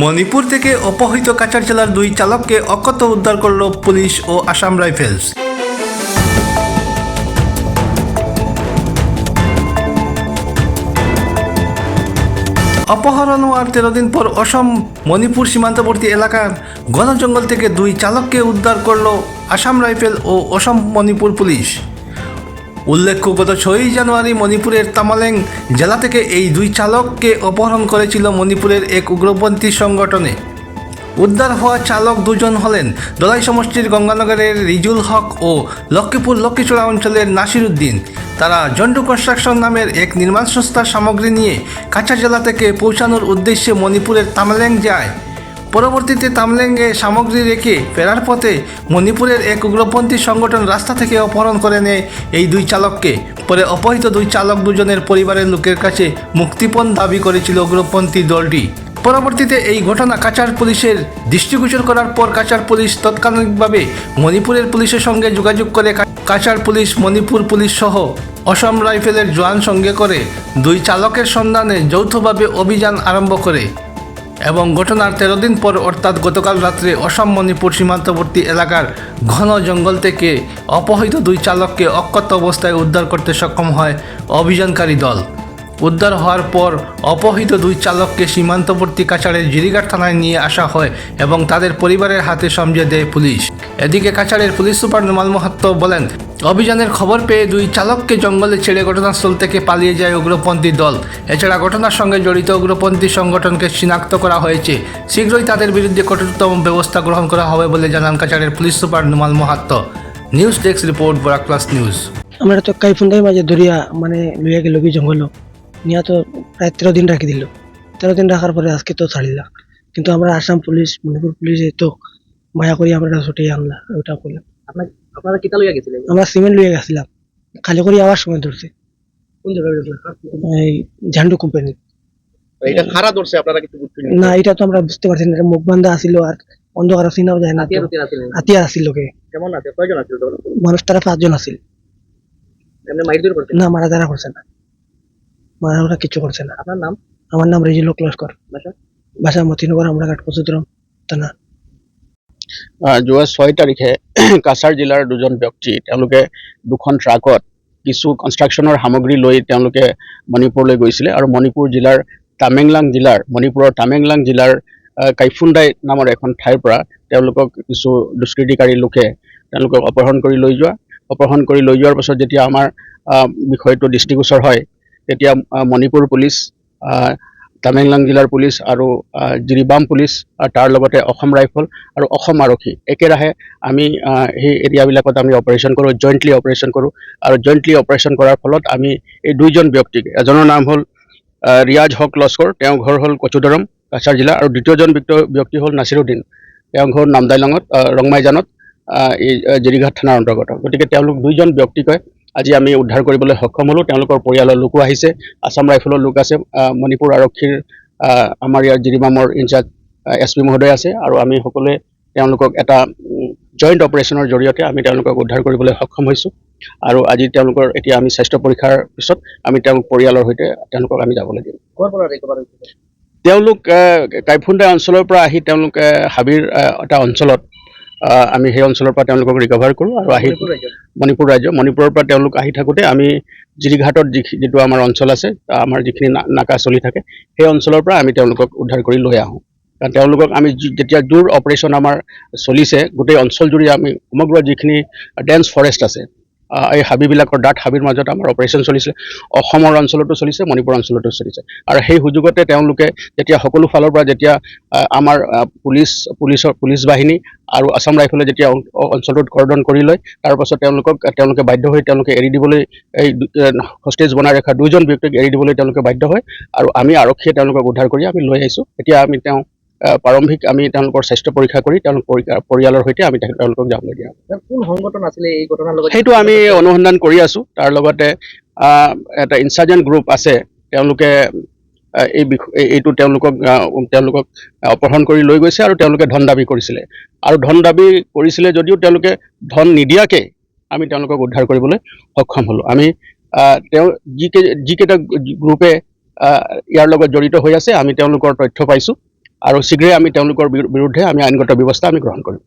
মণিপুর থেকে অপহৃত কাছাড় জেলার দুই চালককে অকত উদ্ধার করল পুলিশ ও আসাম রাইফেলস। অপহরণ হওয়ার তেরো দিন পর অসম মণিপুর সীমান্তবর্তী এলাকার ঘন জঙ্গল থেকে দুই চালককে উদ্ধার করল আসাম রাইফেল ও অসম মণিপুর পুলিশ। উল্লেখ্য, গত ছয়ই জানুয়ারি মণিপুরের তামালেং জেলা থেকে এই দুই চালককে অপহরণ করেছিল মণিপুরের এক উগ্রপন্থী সংগঠনে। উদ্ধার হওয়া চালক দুজন হলেন দলাই সমষ্টির গঙ্গানগরের রিজুল হক ও লক্ষ্মীপুর লক্ষ্মীচূড়া অঞ্চলের নাসির উদ্দিন তারা জন্টু কনস্ট্রাকশন নামের এক নির্মাণ সংস্থার সামগ্রী নিয়ে কাছা জেলা থেকে পৌঁছানোর উদ্দেশ্যে মণিপুরের তামালেং যায়। পরবর্তীতে তামলেঙ্গে সামগ্রী রেখে ফেরার পথে মণিপুরের এক উগ্রপন্থী সংগঠন রাস্তা থেকে অপহরণ করে নেয় এই দুই চালককে। পরে অপহৃত দুই চালক দুজনের পরিবারের লোকের কাছে মুক্তিপণ দাবি করেছিল উগ্রপন্থী দলটি। পরবর্তীতে এই ঘটনা কাচার পুলিশের দৃষ্টিগোচর করার পর কাচার পুলিশ তাৎক্ষণিকভাবে মণিপুরের পুলিশের সঙ্গে যোগাযোগ করে কাচার পুলিশ, মণিপুর পুলিশ সহ অসম রাইফেলের জোয়ান সঙ্গে করে দুই চালকের সন্ধানে যৌথভাবে অভিযান আরম্ভ করে। এবং ঘটনার তেরো দিন পর অর্থাৎ গতকাল রাত্রে অসম মণিপুর সীমান্তবর্তী এলাকার ঘন জঙ্গল থেকে অপহৃত দুই চালককে অক্ষত অবস্থায় উদ্ধার করতে সক্ষম হয় অভিযানকারী দল। উদ্ধার হওয়ার পর অপহৃত দুই চালককে সীমান্তবর্তী কাছাড়ের জিরিঘাট থানায় নিয়ে আসা হয় এবং তাদের পরিবারের হাতে সমঝে দেয় পুলিশ। এদিকে কাছাড়ের পুলিশ সুপার নুমাল মাহাত্ম বলেন, অভিযানের খবর পেয়ে দুই চালককে জঙ্গলে ছেড়ে ঘটনাস্থল থেকে পালিয়ে যায় উগ্রপন্থী দল। এছাড়া ঘটনার সঙ্গে জড়িত উগ্রপন্থী সংগঠনকে শনাক্ত করা হয়েছে। শীঘ্রই তাদের বিরুদ্ধে কঠোরতম ব্যবস্থা গ্রহণ করা হবে বলে জানান কাছাড়ের পুলিশ সুপার নুমাল মাহাত্ম news desk report, Barak plus news. আমরা তো কাইফুন্দাই মাঝে ধরিয়া মানে লইয়া গেল কি জঙ্গল নিয়া তো প্রায় তেরো দিন রাখি দিল। তেরো দিন রাখার পরে আজকে তো ছাড়িলা। কিন্তু আমরা আসাম পুলিশ মণিপুর পুলিশ এই তো মায়া করি আমরা ছুটে আনলা ওটা করলাম। আপনার আপনারা কিতা লইয়া গেছিলেন? আমরা সিমেন্ট লইয়া গেছিলাম। খালি করে আবার সময় ধরছে। কোন জায়গায় এই ঝান্ডু কোম্পানি। এটা খারা ধরছে আপনারা কিছু বুঝছেন না? এটা তো আমরা বুঝতে পারছি না মুখ বান্ধা আসিল আর অন্ধকার চিনাও যায় না হাতিয়া আসিল লোকে কেমন আছে? কয়জন আছিল মানুষ তারা পাঁচজন আছিল। না মারা যারা করছে না। মারা ওরা কিছু করছে না। আপনার নাম, আমার নাম রেজিল লস্কর বাসা মতিনগর আমরা ঘাট পশুদ্রম থানা। যোৱা ছয় তাৰিখে কাছাৰ জিলাৰ দুজন ব্যক্তি তেওঁলোকে দুখন ট্ৰাকত কিছু কনষ্ট্ৰাকশ্যনৰ সামগ্ৰী লৈ তেওঁলোকে মণিপুৰলৈ গৈছিলে আৰু মণিপুৰ জিলাৰ টামেংলাং জিলাৰ, মণিপুৰৰ টামেংলাং জিলাৰ কাইফুণ্ডাই নামৰ এখন ঠাইৰ পৰা তেওঁলোকক কিছু দুষ্কৃতিকাৰী লোকে তেওঁলোকক অপহৰণ কৰি লৈ যোৱা। অপহৰণ কৰি লৈ যোৱাৰ পাছত যেতিয়া আমাৰ বিষয়টো দৃষ্টিগোচৰ হয় তেতিয়া মণিপুৰ পুলিচ টামেংলাং জিলাৰ পুলিচ আৰু জিৰিবাম পুলিচ আৰু তাৰ লগতে অসম ৰাইফল আৰু অসম আৰক্ষী একেৰাহে আমি সেই এৰিয়াবিলাকত আমি অপাৰেশ্যন কৰোঁ জইণ্টলি অপাৰেশ্যন কৰোঁ আৰু জইণ্টলি অপাৰেশ্যন কৰাৰ ফলত আমি এই দুইজন ব্যক্তিক, এজনৰ নাম হ'ল ৰিয়াজ হক লস্কৰ, তেওঁৰ ঘৰ হ'ল কচুদৰম, কাছাৰ জিলা আৰু দ্বিতীয়জন ব্যক্তি- ব্যক্তি হ'ল নাছিৰুদ্দিন। তেওঁৰ ঘৰ নামদাইলঙত ৰংমাইজানত এই জিৰিঘাট থানাৰ অন্তৰ্গত। গতিকে তেওঁলোক দুইজন ব্যক্তিকে আজি আমি উদ্ধাৰ কৰিবলৈ সক্ষম হ'লোঁ। তেওঁলোকৰ পৰিয়ালৰ লোকো আহিছে। আছাম ৰাইফলৰ লোক আছে মণিপুৰ আৰক্ষীৰ আমাৰ ইয়াৰ জিৰিবামৰ ইনচাৰ্জ এছ পি মহোদয় আছে আৰু আমি সকলোৱে তেওঁলোকক এটা জইণ্ট অপাৰেশ্যনৰ জৰিয়তে আমি তেওঁলোকক উদ্ধাৰ কৰিবলৈ সক্ষম হৈছোঁ। আৰু আজি তেওঁলোকৰ এতিয়া আমি স্বাস্থ্য পৰীক্ষাৰ পিছত আমি তেওঁলোক পৰিয়ালৰ সৈতে তেওঁলোকক আমি যাবলৈ দিম তেওঁলোক কাইফুণ্ডা অঞ্চলৰ পৰা আহি তেওঁলোকে হাবিৰ এটা অঞ্চলত আমি সেই অঞ্চলৰ পৰা তেওঁলোকক ৰিকভাৰ কৰোঁ আৰু আহি মণিপুৰ ৰাজ্য মণিপুৰৰ পৰা তেওঁলোক আহি থাকোঁতে আমি জিৰিঘাটত যিটো আমাৰ অঞ্চল আছে আমাৰ যিখিনি নাকা চলি থাকে সেই অঞ্চলৰ পৰা আমি তেওঁলোকক উদ্ধাৰ কৰি লৈ আহোঁ। কাৰণ তেওঁলোকক আমি যেতিয়া দূৰ অপাৰেশ্যন আমাৰ চলিছে গোটেই অঞ্চলজুৰি আমি সমগ্ৰ যিখিনি ডেন্স ফৰেষ্ট আছে এই হাবিবিলাকৰ ডাঠ হাবিৰ মাজত আমাৰ অপাৰেশ্যন চলিছে অসমৰ অঞ্চলতো চলিছে, মণিপুৰ অঞ্চলতো চলিছে। আৰু সেই সুযোগতে তেওঁলোকে যেতিয়া সকলো ফালৰ পৰা যেতিয়া আমাৰ পুলিচ, পুলিচৰ, পুলিচ বাহিনী আৰু আছাম ৰাইফলে যেতিয়া অঞ্চলটোত কৰ্ডন কৰি লয়, তাৰ পাছত তেওঁলোকক, তেওঁলোকে বাধ্য হৈ তেওঁলোকে এৰি দিবলৈ, এই হষ্টেজ বনাই ৰখা দুজন ব্যক্তিক এৰি দিবলৈ তেওঁলোকে বাধ্য হয়। আৰু আমি আৰক্ষীয়ে তেওঁলোকক উদ্ধাৰ কৰি আমি লৈ আহিছোঁ। এতিয়া আমি তেওঁ প্ৰাৰম্ভিক আমি তেওঁলোকৰ স্বাস্থ্য পৰীক্ষা কৰি তেওঁলোক পৰিয়ালৰ সৈতে আমি তেওঁলোকক যাবলৈ দিয়া কোন সংগঠন আছিলে এই ঘটনাৰ লগত? সেইটো আমি অনুসন্ধান কৰি আছোঁ। তাৰ লগতে এটা ইনচাৰ্জেণ্ট গ্ৰুপ আছে তেওঁলোকে এই- এইটো তেওঁলোকক তেওঁলোকক অপহৰণ কৰি লৈ গৈছে আৰু তেওঁলোকে ধন দাবি কৰিছিলে। আৰু ধন দাবি কৰিছিলে যদিও তেওঁলোকে ধন নিদিয়াকৈ আমি তেওঁলোকক উদ্ধাৰ কৰিবলৈ সক্ষম হ'লোঁ। আমি তেওঁ যিকেই যিকেইটা গ্ৰুপে ইয়াৰ লগত জড়িত হৈ আছে আমি তেওঁলোকৰ তথ্য পাইছোঁ। আৰু শীঘ্ৰে আমি তেওঁলোকৰ বিৰু- বিৰুদ্ধে আমি আইনগত ব্যৱস্থা আমি গ্ৰহণ কৰিম।